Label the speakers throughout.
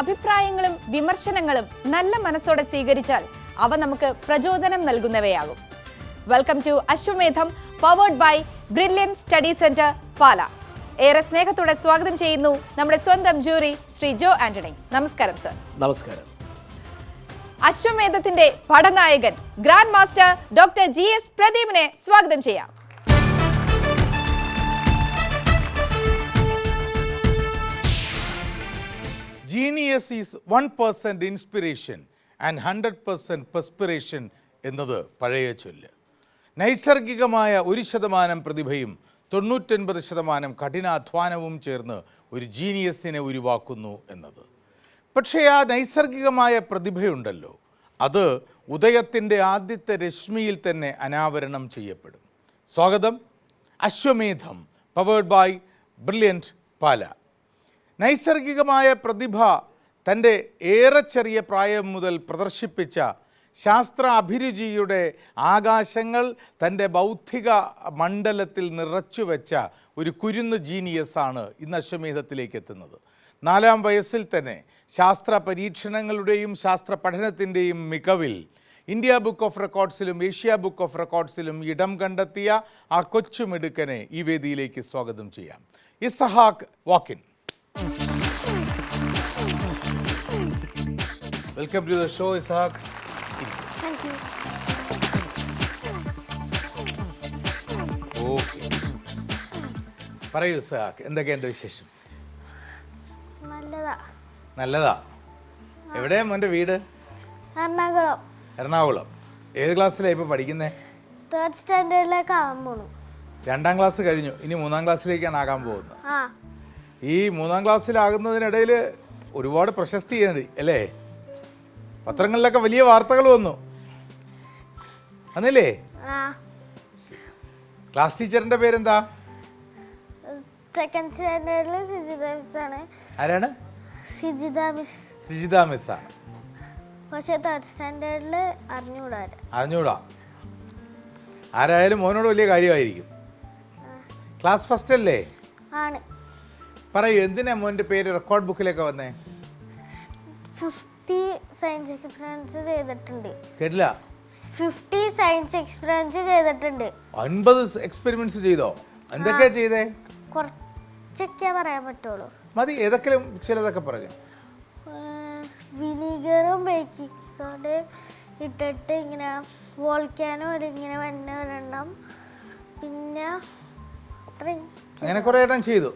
Speaker 1: അഭിപ്രായങ്ങളും വിമർശനങ്ങളും നല്ല മനസ്സോടെ സ്വീകരിച്ചാൽ അവ നമുക്ക് പ്രചോദനം നൽകുന്നവയാകും. Welcome to Ashwamedham powered by brilliant study centre Pala ഏറെ സ്നേഹത്തോടെ സ്വാഗതം ചെയ്യുന്നു നമ്മുടെ സ്വന്തം ജൂറി ശ്രീ ജോ ആന്റണി. നമസ്കാരം സർ
Speaker 2: നമസ്കാരം.
Speaker 1: അശ്വമേധത്തിന്റെ പടനായകൻ grand master doctor G S പ്രദീപിനെ സ്വാഗതം ചെയ്യാം.
Speaker 2: Genius is one percent inspiration and hundred percent perspiration എന്നത് പഴയ ചൊല്ല്. നൈസർഗികമായ ഒരു ശതമാനം പ്രതിഭയും തൊണ്ണൂറ്റൊൻപത് ശതമാനം കഠിനാധ്വാനവും ചേർന്ന് ഒരു ജീനിയസിനെ ഉരുവാക്കുന്നു എന്നത്. പക്ഷേ ആ നൈസർഗികമായ പ്രതിഭയുണ്ടല്ലോ. അത് ഉദയത്തിന്റെ ആദ്യത്തെ രശ്മിയിൽ തന്നെ അനാവരണം ചെയ്യപ്പെടും. സ്വാഗതം. Ashwamedham powered by Brilliant Pala നൈസർഗികമായ പ്രതിഭ തന്റെ ഏറെ ചെറിയ പ്രായം മുതൽ പ്രദർശിപ്പിച്ച ശാസ്ത്ര അഭിരുചിയുടെ ആകാശങ്ങൾ തന്റെ ബൗദ്ധിക മണ്ഡലത്തിൽ നിറച്ചുവെച്ച ഒരു കുരുന്ന് ജീനിയസാണ് ഇന്ന് അശ്വമേധത്തിലേക്ക് എത്തുന്നത്. നാലാം വയസ്സിൽ തന്നെ ശാസ്ത്ര പരീക്ഷണങ്ങളുടെയും ശാസ്ത്ര പഠനത്തിന്റെയും മികവിൽ ഇന്ത്യ ബുക്ക് ഓഫ് റെക്കോർഡ്സിലും ഏഷ്യ ബുക്ക് ഓഫ് റെക്കോർഡ്സിലും ഇടം കണ്ടെത്തിയ ആ കൊച്ചുമിടുക്കനെ ഈ വേദിയിലേക്ക് സ്വാഗതം ചെയ്യാം. ഇസഹാക്ക് walk-in. Welcome to the show Isaq okay പറയൂ എന്തൊക്കെ എന്തൊക്കെയുണ്ട് വിശേഷം?
Speaker 3: നല്ലതാ.
Speaker 2: നല്ലതാ. എവിടെയാ മോന്റെ വീട്?
Speaker 3: എറണാകുളം.
Speaker 2: എറണാകുളം. ഏത് ക്ലാസ്സിലാണ് ഇപ്പോൾ പഠിക്കുന്നത്
Speaker 3: തേർഡ് സ്റ്റാൻഡേർഡിലേക്ക് ആവാൻ പോണു.
Speaker 2: രണ്ടാം ക്ലാസ് കഴിഞ്ഞു. ഇനി മൂന്നാം ക്ലാസ്സിലേക്കാണ് ആകാൻ പോകുന്നത്.
Speaker 3: ആ.
Speaker 2: ഈ മൂന്നാം ക്ലാസ്സിലാകുന്നതിനിടയിൽ ഒരുപാട് പ്രശസ്തിയുണ്ട് അല്ലേ? പത്രങ്ങളിലൊക്കെ വലിയ വാർത്തകൾ വന്നു.
Speaker 3: അന്നല്ലേ
Speaker 2: ക്ലാസ് ടീച്ചറിന്റെ പേരെന്താ?
Speaker 3: സെക്കൻഡ് സ്റ്റാൻഡേർഡിൽ സിജിത മിസ് ആണ്.
Speaker 2: ആരാണ്?
Speaker 3: സിജിത മിസ്.
Speaker 2: സിജിത മിസ്സാണ്
Speaker 3: പക്ഷെ തേർഡ് സ്റ്റാൻഡേർഡിൽ അറിഞ്ഞൂടാ
Speaker 2: അറിഞ്ഞൂടാ. ആരായാലും മോനോട് വലിയ കാര്യമായിരിക്കും. ക്ലാസ് ഫസ്റ്റ് അല്ലേ
Speaker 3: ആണ്.
Speaker 2: പറയൂ എന്തിനാ മോന്റെ പേര് റെക്കോർഡ് ബുക്കിലേക്ക് വന്നേ?
Speaker 3: ഫിഫ്റ്റി സയൻസ് എക്സ്പീരിയൻസ് ചെയ്തിട്ടുണ്ട്.
Speaker 2: കേട്ടില്ല?
Speaker 3: ഫിഫ്റ്റി സയൻസ് എക്സ്പീരിയൻസ് ചെയ്തിട്ടുണ്ട്.
Speaker 2: അൻപത് എക്സ്പെരിമെന്റ്സ് ചെയ്തോ? എന്തൊക്കെയാ ചെയ്തേ?
Speaker 3: കുറച്ചൊക്കെ പറയാൻ പറ്റുള്ളൂ.
Speaker 2: മതി ഏതൊക്കെയും ചിലതൊക്കെ പറഞ്ഞു.
Speaker 3: വിനീഗറും ബേക്കിംഗ് സോഡയും ഇട്ടിട്ട് ഇങ്ങനെ വോൾക്കാനോ ഒരു ഇങ്ങനെ വന്ന ഒരെണ്ണം. പിന്നെ അത്രയും.
Speaker 2: അങ്ങനെ കുറേ എണ്ണം ചെയ്തു.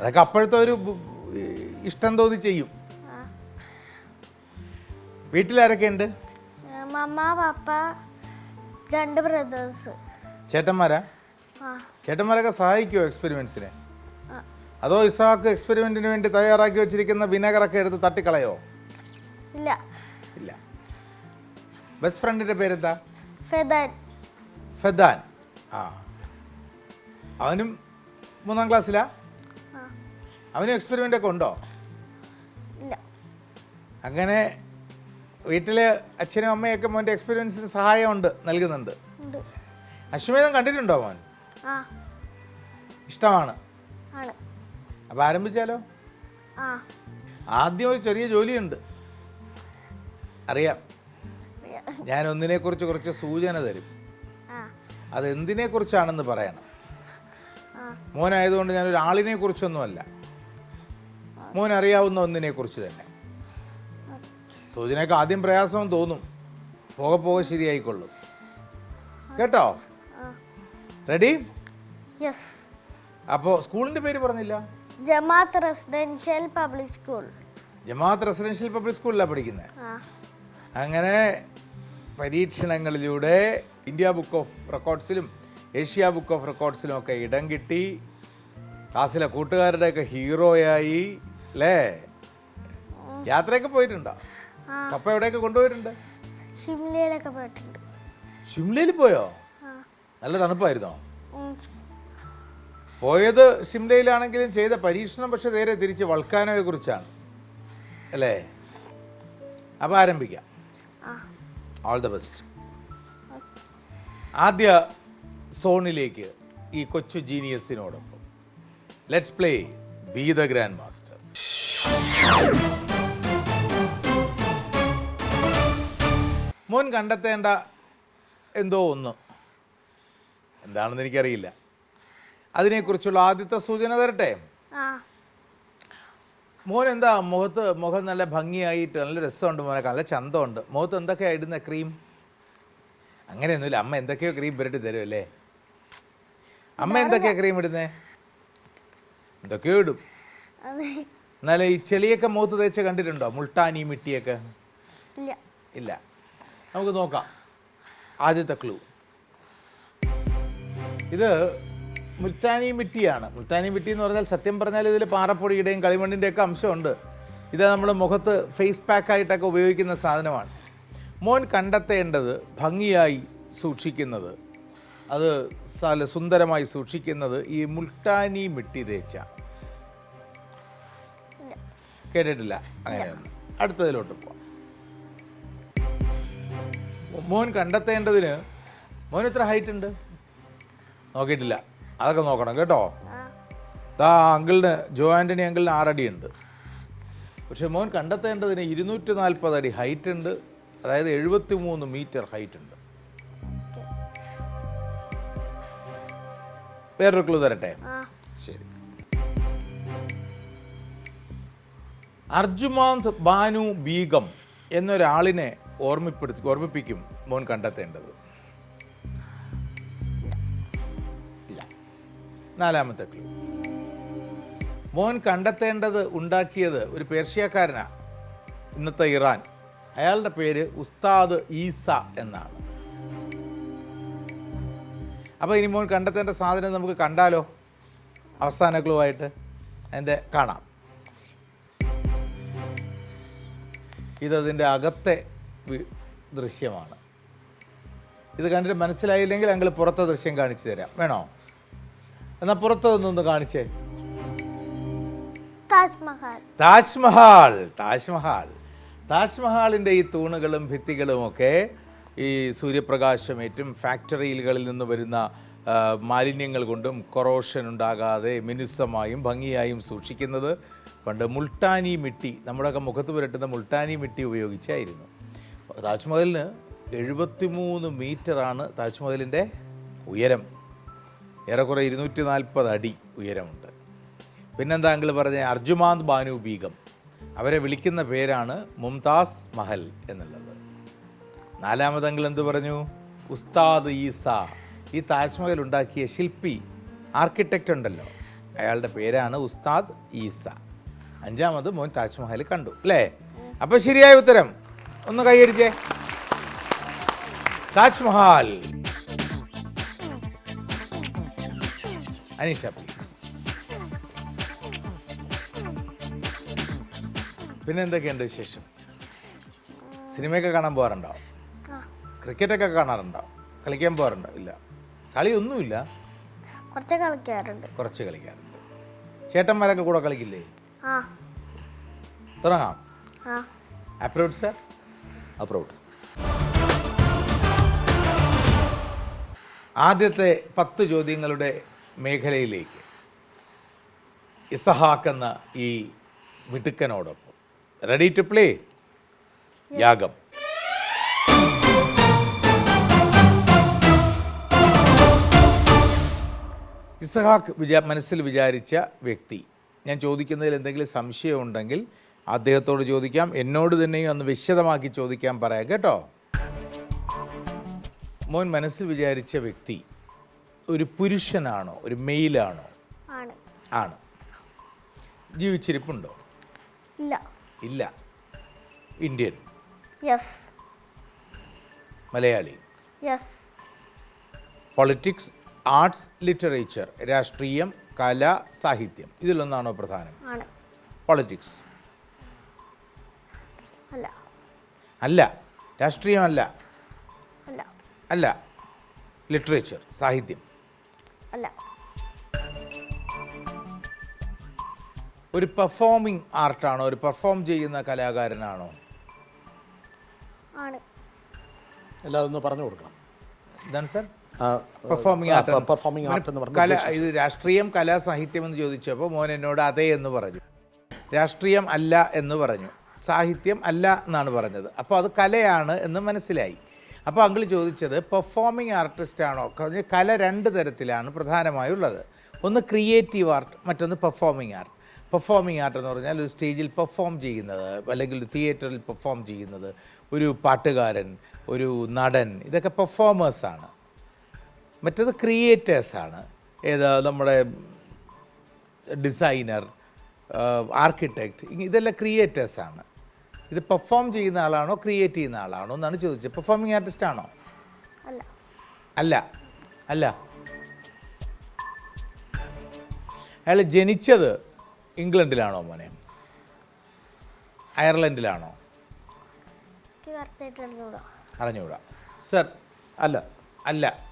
Speaker 2: അതൊക്കെ അപ്പോഴത്തെ ഒരു ഇഷ്ടം തോന്നി ചെയ്യും. വീട്ടിലാരൊക്കെ ഉണ്ട്?
Speaker 3: മമ്മ പപ്പ രണ്ട് ബ്രദേഴ്സ്
Speaker 2: ചേട്ടന്മാരാ? ചേട്ടന്മാരൊക്കെ സഹായിക്കുമോ
Speaker 3: എക്സ്പെരിമെന്റ്സിനെ
Speaker 2: അതോ ഇസാക്ക് എക്സ്പെരിമെന്റിന് വേണ്ടി തയ്യാറാക്കി വെച്ചിരിക്കുന്ന വിനഗറൊക്കെ എടുത്ത് തട്ടിക്കളയോ?
Speaker 3: ഇല്ല.
Speaker 2: ഇല്ല. ബെസ്റ്റ് ഫ്രണ്ടിന്റെ പേരെന്താ?
Speaker 3: ഫെദാൻ.
Speaker 2: ഫെദാൻ. ആ. അവനും മൂന്നാം ക്ലാസ്സിലാ? അവനും എക്സ്പെരിമെന്റ് ഒക്കെ ഉണ്ടോ? അങ്ങനെ വീട്ടിലെ അച്ഛനും അമ്മയൊക്കെ മോന്റെ എക്സ്പീരിയൻസിന് സഹായമുണ്ട് നൽകുന്നുണ്ട്. അശ്വമേധം കണ്ടിട്ടുണ്ടോ മോൻ? ഇഷ്ടമാണ്.
Speaker 3: ആണ്.
Speaker 2: അപ്പോൾ ആരംഭിച്ചാലോ? ആദ്യം ഒരു ചെറിയ ജോലിയുണ്ട്. അറിയാം. ഞാൻ ഒന്നിനെക്കുറിച്ച് കുറച്ച് സൂചന തരും. അത് എന്തിനെക്കുറിച്ചാണെന്ന് പറയണം. മോനായതുകൊണ്ട് ഞാൻ ഒരു ആളിനെ കുറിച്ചൊന്നുമല്ല മോൻ അറിയാവുന്ന ഒന്നിനെ കുറിച്ച് തന്നെ. സൂചനയൊക്കെ ആദ്യം പ്രയാസം തോന്നും. പോകെ പോകെ ശരിയായിക്കൊള്ളും. കേട്ടോ? റെഡി അപ്പോ സ്കൂളിന്റെ പേര് പറഞ്ഞില്ല?
Speaker 3: Jamaat residential public school.
Speaker 2: Jamaat residential public സ്കൂളിലാണ് പഠിക്കുന്നത് അങ്ങനെ പരീക്ഷണങ്ങളിലൂടെ ഇന്ത്യ ബുക്ക് ഓഫ് റെക്കോർഡ്സിലും ഏഷ്യ ബുക്ക് ഓഫ് റെക്കോർഡ്സിലുമൊക്കെ ഇടം കിട്ടി. ക്ലാസ്സിലെ കൂട്ടുകാരുടെയൊക്കെ ഹീറോയായി അല്ലേ യാത്രയൊക്കെ പോയിട്ടുണ്ടോ?
Speaker 3: കപ്പ
Speaker 2: പപ്പ എവിടെയൊക്കെ കൊണ്ടുപോയിട്ടുണ്ട്?
Speaker 3: ഷിംലയിലൊക്കെ പോയിട്ടുണ്ട്.
Speaker 2: ഷിംലയിൽ പോയോ? നല്ല തണുപ്പായിരുന്നോ? പോയത് ഷിംലയിലാണെങ്കിലും ചെയ്ത പരീക്ഷണം പക്ഷെ നേരെ തിരിച്ച് വൾക്കാനോയെ കുറിച്ചാണ്. അല്ലേ? അപ്പോൾ ആരംഭിക്കാം. ഓൾ ദ ബെസ്റ്റ് ആദ്യ സോണിലേക്ക് ഈ കൊച്ചു ജീനിയസിനോടൊപ്പം let's play be the grand master മോൻ കണ്ടെത്തേണ്ട എന്തോ ഒന്ന്. എന്താണെന്ന് എനിക്കറിയില്ല. അതിനെക്കുറിച്ചുള്ള ആദ്യത്തെ സൂചന തരട്ടെ? മോൻ എന്താ മുഖത്ത് മുഖം നല്ല ഭംഗിയായിട്ട് നല്ല രസമുണ്ട് മോനെ നല്ല ചന്തമുണ്ട്. മുഖത്ത് എന്തൊക്കെയാണ് ഇടുന്ന ക്രീം? അങ്ങനെയൊന്നുമില്ല അമ്മ എന്തൊക്കെയോ ക്രീം പുരട്ടി തരും അല്ലേ? അമ്മ എന്തൊക്കെയാ ക്രീം ഇടുന്നേ? എന്തൊക്കെയോ ഇടും. എന്നാലും ഈ ചെളിയൊക്കെ മൂത്ത് തേച്ച് കണ്ടിട്ടുണ്ടോ? മുൾട്ടാനി മിട്ടിയൊക്കെ?
Speaker 3: ഇല്ല.
Speaker 2: ഇല്ല. നമുക്ക് നോക്കാം. ആദ്യത്തെ ക്ലൂ ഇത് മുൽത്താനി മിട്ടിയാണ്. മുൽത്താനി മിട്ടി എന്ന് പറഞ്ഞാൽ സത്യം പറഞ്ഞാൽ ഇതിൽ പാറപ്പൊടിയുടെയും കളിമണ്ണിന്റെ ഒക്കെ അംശമുണ്ട്. ഇത് നമ്മൾ മുഖത്ത് ഫേസ് പാക്കായിട്ടൊക്കെ ഉപയോഗിക്കുന്ന സാധനമാണ്. മോൻ കണ്ടെത്തേണ്ടത് ഭംഗിയായി സൂക്ഷിക്കുന്നത്. അത് നല്ല സുന്ദരമായി സൂക്ഷിക്കുന്നത് ഈ മുൾട്ടാനി മിട്ടി തേച്ച. കേട്ടിട്ടില്ല? അങ്ങനെയൊന്നും അടുത്തതിലോട്ട് പോവാം. മോൻ കണ്ടെത്തേണ്ടതിന് മോൻ എത്ര ഹൈറ്റ് ഉണ്ട്? നോക്കിയിട്ടില്ല. അതൊക്കെ നോക്കണം കേട്ടോ.
Speaker 3: ആ.
Speaker 2: ആ അങ്കിളിന് ജോ ആന്റണി അങ്കിളിന് ആറടി ഉണ്ട് പക്ഷേ മോൻ കണ്ടെത്തേണ്ടതിന് ഇരുന്നൂറ്റി നാൽപ്പത് അടി ഹൈറ്റ് ഉണ്ട്. അതായത് എഴുപത്തി മൂന്ന് മീറ്റർ ഹൈറ്റ് ഉണ്ട്. വേറൊരു ക്ലൂ തരട്ടെ?
Speaker 3: ആ.
Speaker 2: ശരി. അർജുമാന്ത് ബാനു ബീഗം എന്നൊരാളിനെ ഓർമ്മപ്പെടുത്തി ഓർമ്മിപ്പിക്കും മോൻ കണ്ടെത്തേണ്ടത്. ഇല്ല. നാലാമത്തെ ക്ലൂ മോൻ കണ്ടെത്തേണ്ടത് ഉണ്ടാക്കിയത് ഒരു പേർഷ്യക്കാരനാണ് ഇന്നത്തെ ഇറാൻ. അയാളുടെ പേര് ഉസ്താദ് ഈസ എന്നാണ്. അപ്പോൾ ഇനി മോൻ കണ്ടെത്തേണ്ട സാധനം നമുക്ക് കണ്ടാലോ? അവസാന ക്ലൂ ആയിട്ട്. അതിന്റെ കാണാം. ഇതതിന്റെ അകത്തെ ദൃശ്യമാണ്. ഇത് കണ്ടിട്ട് മനസ്സിലായില്ലെങ്കിൽ ഞങ്ങൾ പുറത്തെ ദൃശ്യം കാണിച്ചു തരാം. വേണോ? എന്നാൽ പുറത്തതൊന്നൊന്ന് കാണിച്ചേ.
Speaker 3: താജ്മഹൽ.
Speaker 2: താജ്മഹാൾ താജ്മഹാൾ താജ്മഹാളിന്റെ ഈ തൂണുകളും ഭിത്തികളും ഒക്കെ ഈ സൂര്യപ്രകാശമേറ്റും ഫാക്ടറികളിൽ നിന്ന് വരുന്ന മാലിന്യങ്ങൾ കൊണ്ടും കൊറോഷൻ ഉണ്ടാകാതെ മിനുസമായും ഭംഗിയായും സൂക്ഷിക്കുന്നത് പണ്ട് മുൾട്ടാനി മിട്ടി നമ്മുടെയൊക്കെ മുഖത്ത് പുരട്ടുന്ന മുൾട്ടാനി മിട്ടി ഉപയോഗിച്ചായിരുന്നു. താജ്മഹലിന് എഴുപത്തിമൂന്ന് മീറ്ററാണ് താജ്മഹലിന്റെ ഉയരം. ഏറെക്കുറെ ഇരുന്നൂറ്റി നാൽപ്പത് അടി ഉയരമുണ്ട്. പിന്നെന്താ അങ്കിൾ പറഞ്ഞ അർജുമാന്ത് ബാനു ബീഗം. അവരെ വിളിക്കുന്ന പേരാണ് മുംതാസ് മഹൽ എന്നുള്ളത്. നാലാമത് അങ്കിൾ എന്ത് പറഞ്ഞു? ഉസ്താദ് ഈസ. ഈ താജ്മഹൽ ഉണ്ടാക്കിയ ശില്പി ആർക്കിടെക്റ്റ് ഉണ്ടല്ലോ. അയാളുടെ പേരാണ് ഉസ്താദ് ഈസ. അഞ്ചാമത് മോൻ താജ്മഹൽ കണ്ടു അല്ലേ? അപ്പോൾ ശരിയായ ഉത്തരം. ഒന്ന് കൈയടിച്ചേ താജ്മഹൽ. അനീഷ പ്ലീസ് പിന്നെ എന്തൊക്കെയുണ്ട് വിശേഷം? സിനിമയൊക്കെ കാണാൻ പോകാറുണ്ടോ? ക്രിക്കറ്റൊക്കെ കാണാറുണ്ടോ? കളിക്കാൻ പോകാറുണ്ടോ? ഇല്ല. കളിയൊന്നുമില്ല.
Speaker 3: കുറച്ച് കളിക്കാറുണ്ട്.
Speaker 2: കുറച്ച് കളിക്കാറുണ്ട്. ചേട്ടന്മാരൊക്കെ കൂടെ കളിക്കില്ലേ?
Speaker 3: ആ.
Speaker 2: തുടങ്ങാം.
Speaker 3: ആ.
Speaker 2: അപ്രൗഡ് സർ അപ്രൗഡ് ആദ്യത്തെ പത്ത് ചോദ്യങ്ങളുടെ മേഖലയിലേക്ക്. ഇസഹാക്ക് എന്ന ഈ മിടുക്കനോടൊപ്പം. റെഡി ടു പ്ലേ യാഗം. ഇസഹാക്ക് വിചാ മനസ്സിൽ വിചാരിച്ച വ്യക്തി. ഞാൻ ചോദിക്കുന്നതിൽ എന്തെങ്കിലും സംശയമുണ്ടെങ്കിൽ അദ്ദേഹത്തോട് ചോദിക്കാം. എന്നോട് തന്നെയും ഒന്ന് വിശദമാക്കി ചോദിക്കാൻ പറയാം കേട്ടോ? മോൻ മനസ്സിൽ വിചാരിച്ച വ്യക്തി ഒരു പുരുഷനാണോ? ഒരു മെയിലാണോ?
Speaker 3: ആണ്.
Speaker 2: ജീവിച്ചിരിപ്പുണ്ടോ?
Speaker 3: ഇല്ല.
Speaker 2: ഇല്ല. Indian?
Speaker 3: Yes.
Speaker 2: Malayali?
Speaker 3: Yes.
Speaker 2: Politics arts literature രാഷ്ട്രീയം കല സാഹിത്യം. ഇതിലൊന്നാണോ പ്രധാനം? പൊളിറ്റിക്സ്
Speaker 3: അല്ല.
Speaker 2: അല്ല. രാഷ്ട്രീയമല്ല.
Speaker 3: അല്ല.
Speaker 2: അല്ല. ലിറ്ററേച്ചർ സാഹിത്യം.
Speaker 3: അല്ല.
Speaker 2: ഒരു പെർഫോമിംഗ് ആർട്ടാണോ ഒരു പെർഫോം ചെയ്യുന്ന കലാകാരനാണോ?
Speaker 3: ആണ്.
Speaker 4: എല്ലാം ഒന്ന് പറഞ്ഞു കൊടുക്കണം.
Speaker 2: എന്താണ് sir performing art
Speaker 4: performing art എന്ന്.
Speaker 2: കല ഇത് രാഷ്ട്രീയം കലാ സാഹിത്യം എന്ന് ചോദിച്ചപ്പോൾ മോൻ എന്നോട് അതെ എന്ന് പറഞ്ഞു. രാഷ്ട്രീയം അല്ല എന്ന് പറഞ്ഞു. സാഹിത്യം അല്ല എന്നാണ് പറഞ്ഞത്. അപ്പോൾ അത് കലയാണ് എന്ന് മനസ്സിലായി. അപ്പോൾ അങ്കിൾ ചോദിച്ചത് പെർഫോമിംഗ് ആർട്ടിസ്റ്റ് ആണോ? കല രണ്ട് തരത്തിലാണ് പ്രധാനമായുള്ളത്. ഒന്ന് ക്രിയേറ്റീവ് ആർട്ട് മറ്റൊന്ന് പെർഫോമിംഗ് ആർട്ട് പെർഫോമിംഗ് ആർട്ട് എന്ന് പറഞ്ഞാൽ ഒരു സ്റ്റേജിൽ പെർഫോം ചെയ്യുന്നത് അല്ലെങ്കിൽ ഒരു തിയേറ്ററിൽ പെർഫോം ചെയ്യുന്നത്. ഒരു പാട്ടുകാരൻ ഒരു നടൻ ഇതൊക്കെ പെർഫോമേഴ്സാണ് മറ്റത് ക്രിയേറ്റേഴ്സാണ് ഏത് നമ്മുടെ ഡിസൈനർ ആർക്കിടെക്റ്റ് ഇതെല്ലാം ക്രിയേറ്റേഴ്സാണ് ഇത് പെർഫോം ചെയ്യുന്ന ആളാണോ ക്രിയേറ്റ് ചെയ്യുന്ന ആളാണോ എന്നാണ് ചോദിച്ചത്. പെർഫോമിങ് ആർട്ടിസ്റ്റ് ആണോ?
Speaker 3: അല്ല.
Speaker 2: അല്ല. അല്ല. അയാൾ ജനിച്ചത് ഇംഗ്ലണ്ടിലാണോ മോനെ? അയർലൻഡിലാണോ? അറിഞ്ഞുകൂടാ സർ
Speaker 4: അല്ല.
Speaker 2: അല്ല.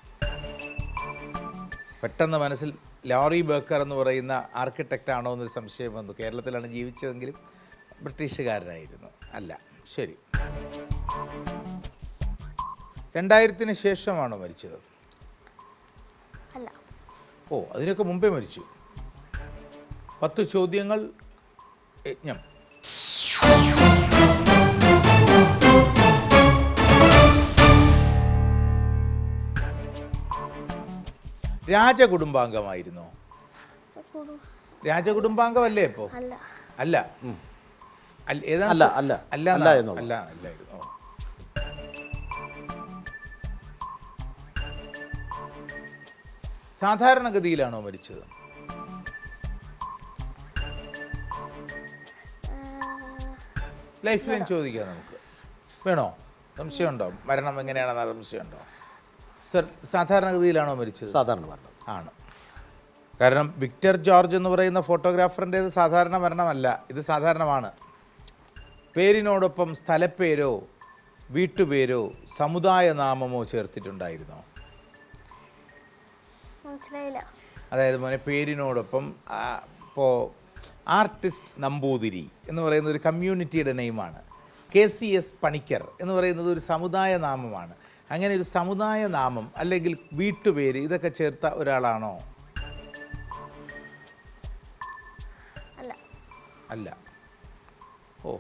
Speaker 2: പെട്ടെന്ന് മനസ്സിൽ ലോറി ബേക്കർ എന്ന് പറയുന്ന ആർക്കിടെക്റ്റ് ആണോ എന്നൊരു സംശയം വന്നു. കേരളത്തിലാണ് ജീവിച്ചതെങ്കിലും ബ്രിട്ടീഷുകാരനായിരുന്നു. അല്ല ശരി. രണ്ടായിരത്തിന് ശേഷമാണോ മരിച്ചത്?
Speaker 3: അല്ല.
Speaker 2: ഓ അതിനൊക്കെ മുമ്പേ മരിച്ചു. പത്ത് ചോദ്യങ്ങൾ യജ്ഞം. രാജകുടുംബാംഗമായിരുന്നോ. രാജകുടുംബാംഗമല്ലേ ഇപ്പോ?
Speaker 3: അല്ല.
Speaker 2: ഏതാണ്
Speaker 4: അല്ല, അല്ല.
Speaker 2: അല്ല
Speaker 4: അല്ല
Speaker 2: അല്ലായിരുന്നു സാധാരണഗതിയിലാണോ മരിച്ചത്? ലൈഫ് ലൈൻ ചോദിക്കാം നമുക്ക്. വേണോ? സംശയമുണ്ടോ? മരണം എങ്ങനെയാണെന്ന് സംശയമുണ്ടോ? സർ സാധാരണഗതിയിലാണോ മരിച്ചത്?
Speaker 4: സാധാരണ മരണം.
Speaker 2: ആണ്. കാരണം വിക്ടർ ജോർജ് എന്ന് പറയുന്ന ഫോട്ടോഗ്രാഫറിന്റേത് സാധാരണ മരണമല്ല ഇത് സാധാരണമാണ്. പേരിനോടൊപ്പം സ്ഥലപ്പേരോ വീട്ടുപേരോ സമുദായ നാമമോ ചേർത്തിട്ടുണ്ടായിരുന്നോ?
Speaker 3: മനസ്സിലായില്ല.
Speaker 2: അതായത് മോനെ പേരിനോടൊപ്പം ഇപ്പോൾ ആർട്ടിസ്റ്റ് നമ്പൂതിരി എന്ന് പറയുന്ന ഒരു കമ്മ്യൂണിറ്റിയുടെ നെയിമാണ്. കെ സി എസ് പണിക്കർ എന്ന് പറയുന്നത് ഒരു സമുദായ നാമമാണ്. അങ്ങനെ ഒരു സമുദായ നാമം അല്ലെങ്കിൽ വീട്ടുപേര് ഇതൊക്കെ ചേർത്ത ഒരാളാണോ?
Speaker 3: അല്ല.
Speaker 2: അല്ല. ഓ.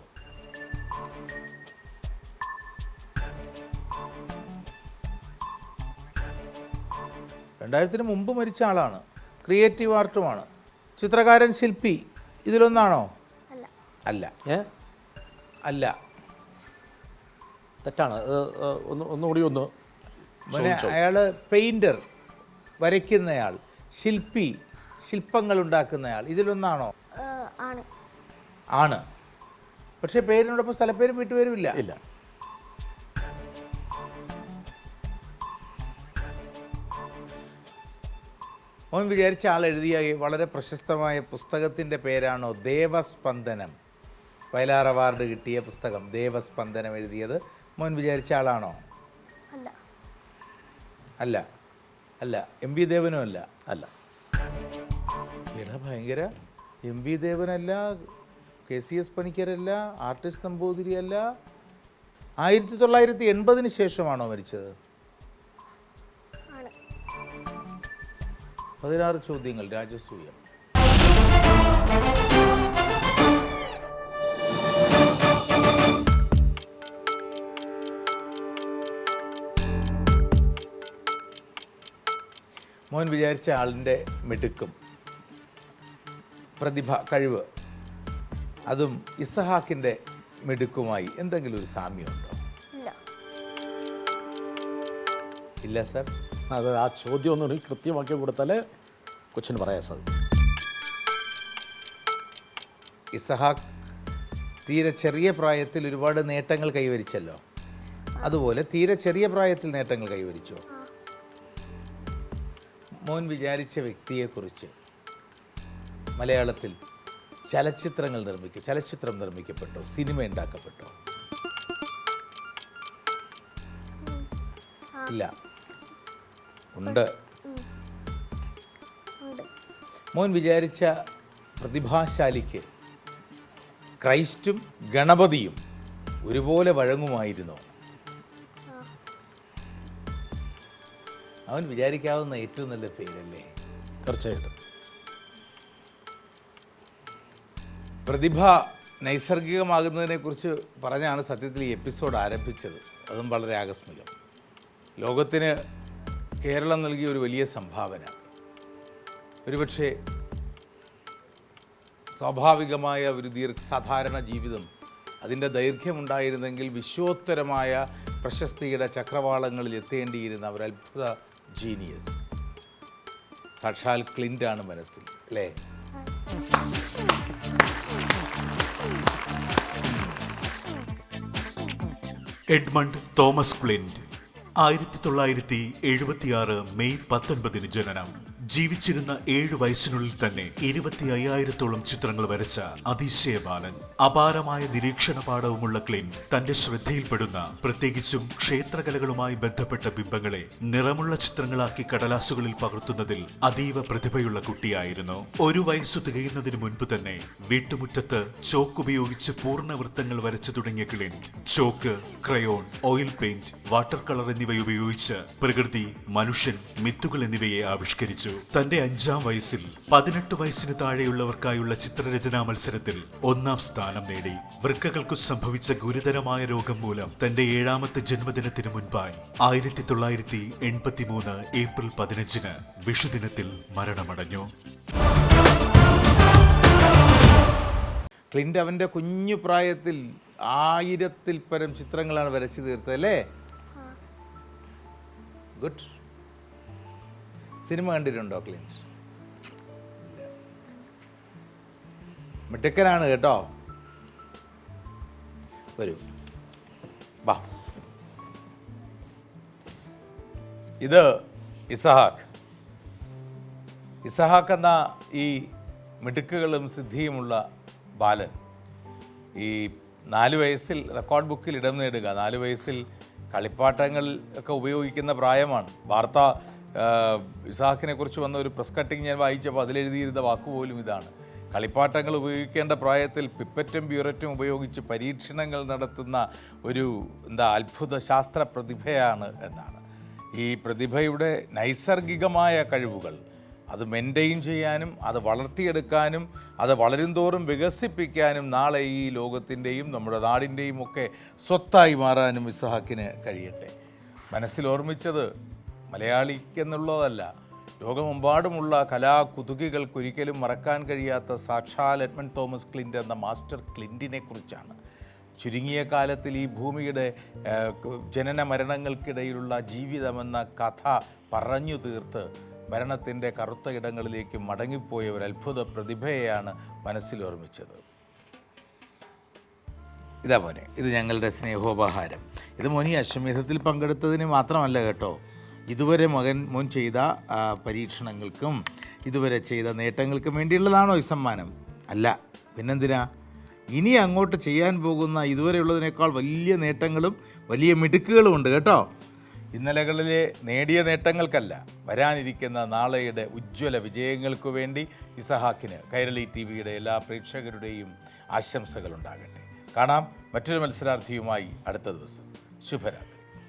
Speaker 2: രണ്ടായിരത്തിന് മുമ്പ് മരിച്ച ആളാണ്. ക്രിയേറ്റീവ് ആർട്ടുമാണ്. ചിത്രകാരൻ ശില്പി. ഇതിലൊന്നാണോ?
Speaker 3: അല്ല.
Speaker 2: അല്ല.
Speaker 4: ഏ?
Speaker 2: അല്ല.
Speaker 4: തെറ്റാണ്. ഒന്ന് ഒന്നുകൂടി ഒന്ന്
Speaker 2: മോനെ അയാൾ പെയിന്റർ വരയ്ക്കുന്നയാൾ ശില്പി ശില്പങ്ങൾ ഉണ്ടാക്കുന്നയാൾ ഇതിലൊന്നാണോ
Speaker 3: ആണ്.
Speaker 2: ആണ്. പക്ഷേ പേരിനോടൊപ്പം സ്ഥലപ്പേരും വീട്ടുപേരും ഇല്ല.
Speaker 4: ഇല്ല.
Speaker 2: മോൻ വിചാരിച്ച ആൾ എഴുതിയ വളരെ പ്രശസ്തമായ പുസ്തകത്തിന്റെ പേരാണോ ദേവസ്പന്ദനം? വയലാർ അവാർഡ് കിട്ടിയ പുസ്തകം ദേവസ്പന്ദനം എഴുതിയത്. മോൻ വിചാരിച്ച ആളാണോ?
Speaker 3: അല്ല.
Speaker 2: അല്ല. അല്ല. എം വി ദേവനും അല്ല.
Speaker 4: അല്ല.
Speaker 2: എടാ ഭയങ്കര. എം വി ദേവനല്ല കെ സി എസ് പണിക്കരല്ല ആർട്ടിസ്റ്റ് നമ്പൂതിരി അല്ല ആയിരത്തി തൊള്ളായിരത്തി എൺപതിന് ശേഷമാണോ മരിച്ചത്? പതിനാറ് ചോദ്യങ്ങൾ. രാജസൂയം. മോൻ വിചാരിച്ച ആളിന്റെ മിടുക്കും. പ്രതിഭ കഴിവ്. അതും ഇസഹാക്കിന്റെ മിടുക്കുമായി എന്തെങ്കിലും ഒരു സാമ്യമുണ്ടോ
Speaker 3: ഇല്ല.
Speaker 2: ഇല്ല സർ.
Speaker 4: അത് ആ ചോദ്യം ഒന്നുകൂടി കൃത്യമാക്കി കൊടുത്താൽ കൊച്ചിന് പറയാൻ സാധിക്കും.
Speaker 2: ഇസഹാക്ക് തീരെ ചെറിയ പ്രായത്തിൽ ഒരുപാട് നേട്ടങ്ങൾ കൈവരിച്ചല്ലോ. അതുപോലെ തീരെ ചെറിയ പ്രായത്തിൽ നേട്ടങ്ങൾ കൈവരിച്ചോ? മോൻ വിചാരിച്ച വ്യക്തിയെക്കുറിച്ച് മലയാളത്തിൽ ചലച്ചിത്രങ്ങൾ നിർമ്മിക്കും ചലച്ചിത്രം നിർമ്മിക്കപ്പെട്ടോ സിനിമ ഉണ്ടാക്കപ്പെട്ടോ? ഇല്ല. ഉണ്ട്. മോൻ വിചാരിച്ച പ്രതിഭാശാലിക്ക് ക്രൈസ്റ്റും ഗണപതിയും ഒരുപോലെ വഴങ്ങുമായിരുന്നോ? അവൻ വിചാരിക്കാവുന്ന ഏറ്റവും നല്ല പേരല്ലേ?
Speaker 4: തീർച്ചയായിട്ടും.
Speaker 2: പ്രതിഭ നൈസർഗികമാകുന്നതിനെക്കുറിച്ച് പറഞ്ഞാണ് സത്യത്തിൽ ഈ എപ്പിസോഡ് ആരംഭിച്ചത്. അതും വളരെ ആകസ്മികം. ലോകത്തിന് കേരളം നൽകിയ ഒരു വലിയ സംഭാവന. ഒരുപക്ഷെ സ്വാഭാവികമായ ഒരു ദീർഘ സാധാരണ ജീവിതം അതിന്റെ ദൈർഘ്യമുണ്ടായിരുന്നെങ്കിൽ വിശ്വോത്തരമായ പ്രശസ്തിയുടെ ചക്രവാളങ്ങളിൽ എത്തേണ്ടിയിരുന്ന ഒരു അത്ഭുത ജീനിയസ് സാക്ഷാൽ ആണ് മനസ്സിൽ അല്ലേ?
Speaker 5: എഡ്മണ്ട് തോമസ് ക്ലിന്റ് ആയിരത്തി തൊള്ളായിരത്തി എഴുപത്തിയാറ് മെയ് പത്തൊൻപതിന് ജനനം. ജീവിച്ചിരുന്ന ഏഴ് വയസ്സിനുള്ളിൽ തന്നെ ഇരുപത്തി അയ്യായിരത്തോളം ചിത്രങ്ങൾ വരച്ച അതിശയ ബാലൻ അപാരമായ നിരീക്ഷണ പാഠവുമുള്ള ക്ലിൻ തന്റെ ശ്രദ്ധയിൽപ്പെടുന്ന പ്രത്യേകിച്ചും ക്ഷേത്രകലകളുമായി ബന്ധപ്പെട്ട ബിംബങ്ങളെ നിറമുള്ള ചിത്രങ്ങളാക്കി കടലാസുകളിൽ പകർത്തുന്നതിൽ അതീവ പ്രതിഭയുള്ള കുട്ടിയായിരുന്നു. ഒരു വയസ്സ് തികയുന്നതിന് മുൻപ് തന്നെ വീട്ടുമുറ്റത്ത് ചോക്ക് ഉപയോഗിച്ച് പൂർണ വൃത്തങ്ങൾ വരച്ചു തുടങ്ങിയ kiln chalk crayon oil paint water colour എന്നിവ ഉപയോഗിച്ച് പ്രകൃതി മനുഷ്യൻ മിത്തുകൾ എന്നിവയെ ആവിഷ്കരിച്ചു. തന്റെ അഞ്ചാം വയസ്സിൽ പതിനെട്ട് വയസ്സിന് താഴെയുള്ളവർക്കായുള്ള ചിത്രരചനാ മത്സരത്തിൽ ഒന്നാം സ്ഥാനം നേടി. വൃക്കകൾക്കു സംഭവിച്ച ഗുരുതരമായ രോഗം മൂലം തന്റെ ഏഴാമത്തെ ജന്മദിനത്തിനു മുൻപായി ആയിരത്തി തൊള്ളായിരത്തി എൺപത്തിമൂന്ന് ഏപ്രിൽ പതിനഞ്ചിന് വിഷുദിനത്തിൽ മരണമടഞ്ഞു.
Speaker 2: ക്ലിന്റ് അവന്റെ കുഞ്ഞു പ്രായത്തിൽ ആയിരത്തിൽ പരം ചിത്രങ്ങളാണ് വരച്ചു തീർത്തത് അല്ലേ? ഗുഡ് സിനിമ കണ്ടിട്ടുണ്ടോ ക്ലിന്റ് ഇല്ല. മിടുക്കനാണ് കേട്ടോ. വരൂ. വാ. ഇത് ഇസഹാക്ക്. ഇസഹാക്ക് എന്ന ഈ മിടുക്കുകളും സിദ്ധിയുമുള്ള ബാലൻ. ഈ നാല് വയസ്സിൽ റെക്കോർഡ് ബുക്കിൽ ഇടം നേടുക നാല് വയസ്സിൽ കളിപ്പാട്ടങ്ങൾ ഒക്കെ ഉപയോഗിക്കുന്ന പ്രായമാണ്. വാർത്ത ഇസാഖിനെ കുറിച്ച് വന്ന ഒരു പ്രസ് കട്ടിങ് ഞാൻ വായിച്ചപ്പോൾ അതിലെഴുതിയിരുന്ന വാക്കുപോലും ഇതാണ്. കളിപ്പാട്ടങ്ങൾ ഉപയോഗിക്കേണ്ട പ്രായത്തിൽ പിപ്പറ്റും ബ്യൂററ്റും ഉപയോഗിച്ച് പരീക്ഷണങ്ങൾ നടത്തുന്ന ഒരു എന്താ അത്ഭുത ശാസ്ത്ര പ്രതിഭയാണ് എന്നാണ്. ഈ പ്രതിഭയുടെ നൈസർഗികമായ കഴിവുകൾ അത് മെയിന്റെയിൻ ചെയ്യാനും അത് വളർത്തിയെടുക്കാനും അത് വളരും തോറും വികസിപ്പിക്കാനും നാളെ ഈ ലോകത്തിന്റെയും നമ്മുടെ നാടിന്റെയും ഒക്കെ സ്വത്തായി മാറാനും ഇസ്ഹാക്കിന് കഴിയട്ടെ. മനസ്സിൽ ഓർമ്മിച്ചത് മലയാളിക്കെന്നുള്ളതല്ല. ലോകമെമ്പാടുമുള്ള കലാകുതുകികൾക്കൊരിക്കലും മറക്കാൻ കഴിയാത്ത സാക്ഷാൽ എഡ്മണ്ട് തോമസ് ക്ലിന്റ് എന്ന മാസ്റ്റർ ക്ലിന്റിനെ കുറിച്ചാണ് ചുരുങ്ങിയ കാലത്തിൽ ഈ ഭൂമിയുടെ ജനന മരണങ്ങൾക്കിടയിലുള്ള ജീവിതമെന്ന കഥ പറഞ്ഞു തീർത്ത് മരണത്തിന്റെ കറുത്ത ഇടങ്ങളിലേക്ക് മടങ്ങിപ്പോയ ഒരു അത്ഭുത പ്രതിഭയെയാണ് മനസ്സിൽ ഓർമ്മിച്ചത്. ഇതാ മോനെ ഇത് ഞങ്ങളുടെ സ്നേഹോപഹാരം. ഇത് മോനി അശ്വമേധത്തിൽ പങ്കെടുത്തതിന് മാത്രമല്ല കേട്ടോ. ഇതുവരെ മകൻ മുൻ ചെയ്ത പരീക്ഷണങ്ങൾക്കും ഇതുവരെ ചെയ്ത നേട്ടങ്ങൾക്കും വേണ്ടിയുള്ളതാണോ ഈ സമ്മാനം? അല്ല. പിന്നെന്തിനാ? ഇനി അങ്ങോട്ട് ചെയ്യാൻ പോകുന്ന ഇതുവരെയുള്ളതിനേക്കാൾ വലിയ നേട്ടങ്ങളും വലിയ മിടുക്കുകളും ഉണ്ട് കേട്ടോ. ഇന്നലകളിലെ നേടിയ നേട്ടങ്ങൾക്കല്ല വരാനിരിക്കുന്ന നാളെയുടെ ഉജ്ജ്വല വിജയങ്ങൾക്കു വേണ്ടി ഇസഹാക്കിന് കൈരളി ടി വിയുടെ എല്ലാ പ്രേക്ഷകരുടെയും ആശംസകളുണ്ടാകട്ടെ. കാണാം മറ്റൊരു മത്സരാർത്ഥിയുമായി അടുത്ത ദിവസം. ശുഭരാത്രി.